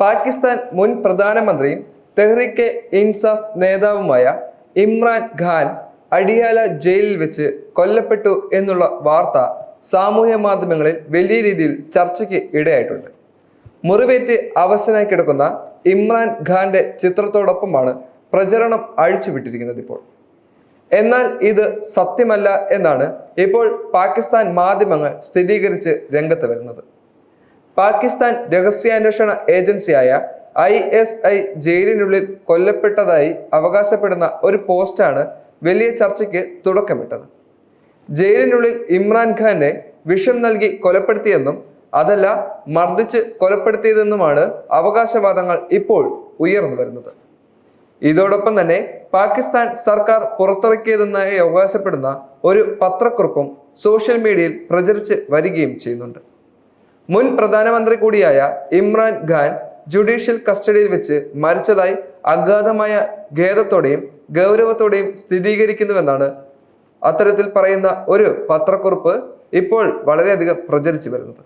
പാകിസ്ഥാൻ മുൻ പ്രധാനമന്ത്രിയും തെഹ്റിക്കെ ഇൻസാഫ് നേതാവുമായ ഇമ്രാൻ ഖാൻ അടിയാല ജയിലിൽ വെച്ച് കൊല്ലപ്പെട്ടു എന്നുള്ള വാർത്ത സാമൂഹ്യ മാധ്യമങ്ങളിൽ വലിയ രീതിയിൽ ചർച്ചയ്ക്ക് ഇടയായിട്ടുണ്ട്. മുറിവേറ്റ് അവശനായി കിടക്കുന്ന ഇമ്രാൻ ഖാന്റെ ചിത്രത്തോടൊപ്പമാണ് പ്രചരണം അഴിച്ചുവിട്ടിരിക്കുന്നത് ഇപ്പോൾ. എന്നാൽ ഇത് സത്യമല്ല എന്നാണ് ഇപ്പോൾ പാകിസ്ഥാൻ മാധ്യമങ്ങൾ സ്ഥിരീകരിച്ച് രംഗത്ത് വരുന്നത്. പാകിസ്ഥാൻ രഹസ്യാന്വേഷണ ഏജൻസിയായ ഐ എസ് ഐ ജയിലിനുള്ളിൽ കൊല്ലപ്പെട്ടതായി അവകാശപ്പെടുന്ന ഒരു പോസ്റ്റാണ് വലിയ ചർച്ചയ്ക്ക് തുടക്കമിട്ടത്. ജയിലിനുള്ളിൽ ഇമ്രാൻഖാനെ വിഷം നൽകി കൊലപ്പെടുത്തിയെന്നും അതല്ല മർദ്ദിച്ച് കൊലപ്പെടുത്തിയതെന്നുമാണ് അവകാശവാദങ്ങൾ ഇപ്പോൾ ഉയർന്നു വരുന്നത്. ഇതോടൊപ്പം തന്നെ പാകിസ്ഥാൻ സർക്കാർ പുറത്തിറക്കിയതെന്നായി അവകാശപ്പെടുന്ന ഒരു പത്രക്കുറിപ്പും സോഷ്യൽ മീഡിയയിൽ പ്രചരിച്ച് വരികയും ചെയ്യുന്നുണ്ട്. മുൻ പ്രധാനമന്ത്രി കൂടിയായ ഇമ്രാൻ ഖാൻ ജുഡീഷ്യൽ കസ്റ്റഡിയിൽ വെച്ച് മരിച്ചതായി അഗാധമായ ഖേദത്തോടെയും ഗൗരവത്തോടെയും സ്ഥിരീകരിക്കുന്നുവെന്നാണ് അത്തരത്തിൽ പറയുന്ന ഒരു പത്രക്കുറിപ്പ് ഇപ്പോൾ വളരെയധികം പ്രചരിച്ചു വരുന്നത്.